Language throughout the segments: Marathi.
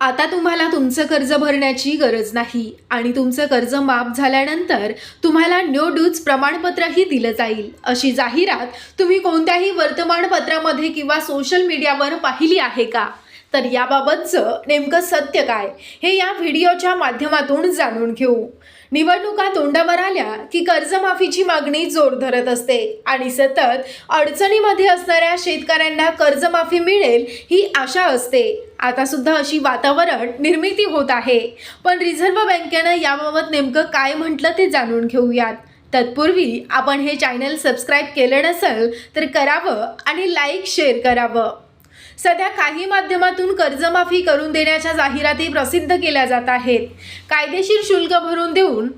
आता तुम्हाला तुमचं कर्ज भरण्याची गरज नाही आणि तुमचं कर्ज माफ झाल्यानंतर तुम्हाला नो ड्यूज प्रमाणपत्रही दिलं जाईल. अशी जाहिरात तुम्ही कोणत्याही वर्तमानपत्रामध्ये किंवा सोशल मीडियावर पाहिली आहे का? तर याबाबतचं नेमकं सत्य काय? हे या व्हिडिओच्या माध्यमातून जाणून घेऊ. निवडणुका तोंडावर आल्या की कर्जमाफीची मागणी जोर धरत असते आणि सतत अडचणीमध्ये असणाऱ्या शेतकऱ्यांना कर्जमाफी मिळेल ही आशा असते. आता सुद्धा अशी वातावरण निर्मिती होत आहे. पण रिझर्व्ह बँकेनं याबाबत नेमकं काय म्हटलं ते जाणून घेऊयात. तत्पूर्वी आपण हे चॅनल सबस्क्राईब केलं नसेल तर करावं आणि लाईक शेअर करावं. सध्या काही माध्यमातून कर्जमाफी करून देण्याच्या जाहिराती प्रसिद्ध केल्या जात आहेत. कायदेशीर शुल्क भरून देऊन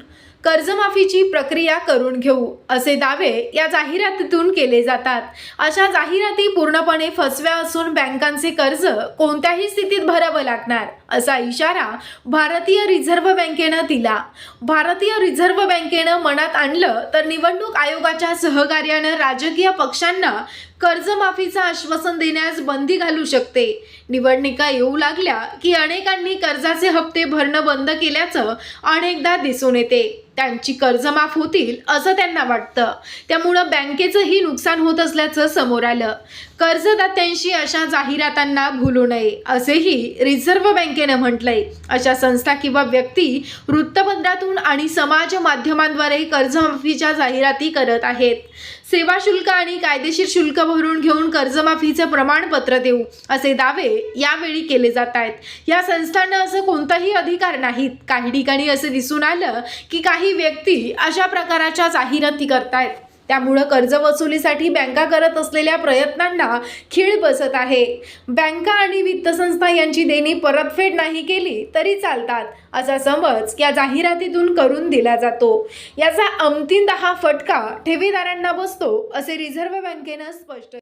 कर्जमाफीची प्रक्रिया करून घेऊ असे दावे या जाहिरातीतून केले जातात. अशा जाहिराती पूर्णपणे फसव्या असून बँकांचे कर्ज कोणत्याही स्थितीत भरावं लागणार असा इशारा भारतीय रिझर्व्ह बँकेनं दिला. भारतीय रिझर्व्ह बँकेनं मनात आणलं तर निवडणूक आयोगाच्या सहकार्यानं राजकीय पक्षांना कर्जमाफीचं आश्वासन देण्यास बंदी घालू शकते. निवडणुका येऊ लागल्या की अनेकांनी कर्जाचे हप्ते भरणं बंद केल्याचं अनेकदा दिसून येते. त्यांची कर्जमाफ होतील असं त्यांना वाटतं. त्यामुळं बँकेचंही नुकसान होत असल्याचं समोर आलं. कर्जदात्यांशी अशा जाहिरातांना भुलू नये असेही रिझर्व्ह बँकेनं म्हटलंय. अशा संस्था किंवा व्यक्ती वृत्तपत्रातून आणि समाज माध्यमांद्वारे कर्जमाफीच्या जाहिराती करत आहेत. सेवा शुल्क आणि कायदेशीर शुल्क भरून घेऊन कर्जमाफीचं प्रमाणपत्र देऊ असे दावे यावेळी केले जात आहेत. या संस्थांना असं कोणताही अधिकार नाहीत. काही ठिकाणी असे दिसून आलं की काही व्यक्ती अशा प्रकाराच्या जाहिराती करतायत. त्यामुळं कर्ज वसुलीसाठी बँका करत असलेल्या प्रयत्नांना खीळ बसत आहे. बँका आणि वित्त संस्था यांची देणी परतफेड नाही केली तरी चालतात असा समज या जाहिरातीतून करून दिला जातो. याचा अंतिम दहा फटका ठेवीदारांना बसतो असे रिझर्व्ह बँकेनं स्पष्ट